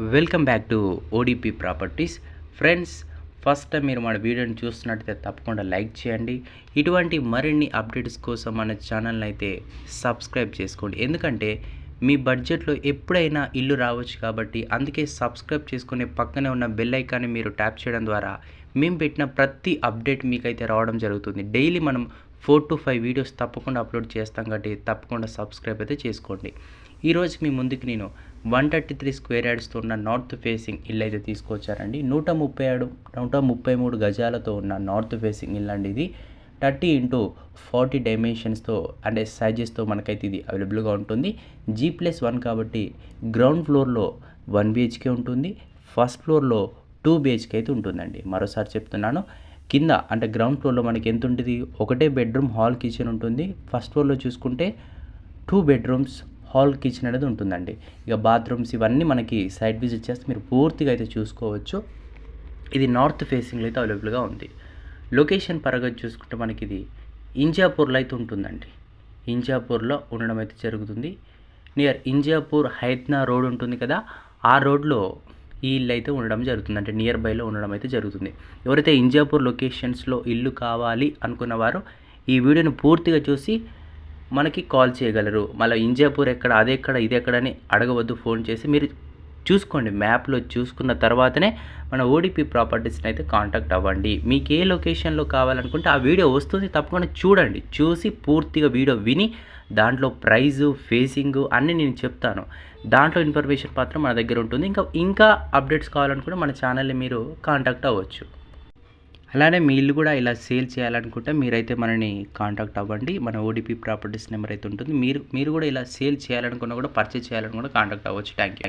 Welcome back to ODP properties. Friends first time మీరు మన వీడియోని చూస్తున్నట్టయితే తప్పకుండా లైక్ చేయండి. ఇటువంటి మరిన్ని అప్డేట్స్ కోసం మన ఛానల్ని అయితే సబ్స్క్రైబ్ చేసుకోండి. ఎందుకంటే మీ బడ్జెట్లో ఎప్పుడైనా ఇల్లు రావచ్చు కాబట్టి అందుకే సబ్స్క్రైబ్ చేసుకునే పక్కనే ఉన్న బెల్ ఐకాన్ని మీరు ట్యాప్ చేయడం ద్వారా మేము పెట్టిన ప్రతి అప్డేట్ మీకైతే రావడం జరుగుతుంది. డైలీ మనం ఫోర్ టు ఫైవ్ వీడియోస్ తప్పకుండా అప్లోడ్ చేస్తాం కాబట్టి తప్పకుండా సబ్స్క్రైబ్ అయితే చేసుకోండి. ఈరోజు మీ ముందుకు నేను వన్ థర్టీ త్రీ స్క్వేర్ యార్డ్స్తో ఉన్న నార్త్ ఫేసింగ్ ఇల్లు అయితే తీసుకొచ్చారండి. నూట ముప్పై ఏడు నూట ముప్పై మూడు గజాలతో ఉన్న నార్త్ ఫేసింగ్ ఇల్లు అండి ఇది. థర్టీ ఇంటూ ఫార్టీ డైమెన్షన్స్తో అంటే సైజెస్తో మనకైతే ఇది అవైలబుల్గా ఉంటుంది. జీ ప్లస్ వన్ కాబట్టి గ్రౌండ్ ఫ్లోర్లో వన్ బిహెచ్కే ఉంటుంది. ఫస్ట్ ఫ్లోర్లో టూ బిహెచ్కే అయితే ఉంటుందండి. మరోసారి చెప్తున్నాను కింద అంటే గ్రౌండ్ ఫ్లోర్లో మనకి ఎంత ఉంటుంది ఒకటే బెడ్రూమ్ హాల్ కిచెన్ ఉంటుంది. ఫస్ట్ ఫ్లోర్లో చూసుకుంటే టూ బెడ్రూమ్స్ హాల్ కిచెన్ అనేది ఉంటుందండి. ఇక బాత్రూమ్స్ ఇవన్నీ మనకి సైడ్ విజిట్ చేస్తే మీరు పూర్తిగా అయితే చూసుకోవచ్చు. ఇది నార్త్ ఫేసింగ్లో అయితే అవైలబుల్గా ఉంది. లొకేషన్ పరంగా చూసుకుంటే మనకి ఇది ఇంజాపూర్లో అయితే ఉంటుందండి. ఇంజాపూర్లో ఉండడం అయితే జరుగుతుంది. నియర్ ఇంజాపూర్ హైత్నా రోడ్ ఉంటుంది కదా ఆ రోడ్లో ఈ ఇల్లు అయితే ఉండడం జరుగుతుంది. అంటే నియర్ బైలో ఉండడం అయితే జరుగుతుంది. ఎవరైతే ఇంజాపూర్ లొకేషన్స్లో ఇల్లు కావాలి అనుకున్న వారు ఈ వీడియోని పూర్తిగా చూసి మనకి కాల్ చేయగలరు. మళ్ళీ ఇంజాపూర్ ఎక్కడ అది ఎక్కడ ఇది ఎక్కడ అని అడగవద్దు ఫోన్ చేసి మీరు చూసుకోండి. మ్యాప్లో చూసుకున్న తర్వాతనే మన ఓడిపి ప్రాపర్టీస్ని అయితే కాంటాక్ట్ అవ్వండి. మీకు ఏ లొకేషన్లో కావాలనుకుంటే ఆ వీడియో వస్తుంది. తప్పకుండా చూడండి. చూసి పూర్తిగా వీడియో విని దాంట్లో ప్రైజు ఫేసింగ్ అన్నీ నేను చెప్తాను. దాంట్లో ఇన్ఫర్మేషన్ మాత్రం మన దగ్గర ఉంటుంది. ఇంకా ఇంకా అప్డేట్స్ కావాలనుకుంటే మన ఛానల్ని మీరు కాంటాక్ట్ అవ్వచ్చు. అలానే మీ ఇల్లు కూడా ఇలా సేల్ చేయాలనుకుంటే మీరైతే మనని కాంటాక్ట్ అవ్వండి. మన ఓడిపి ప్రాపర్టీస్ నెంబర్ అయితే ఉంటుంది. మీరు మీరు కూడా ఇలా సేల్ చేయాలనుకున్నా కూడా పర్చేస్ చేయాలనుకున్నా కాంటాక్ట్ అవ్వచ్చు. Thank you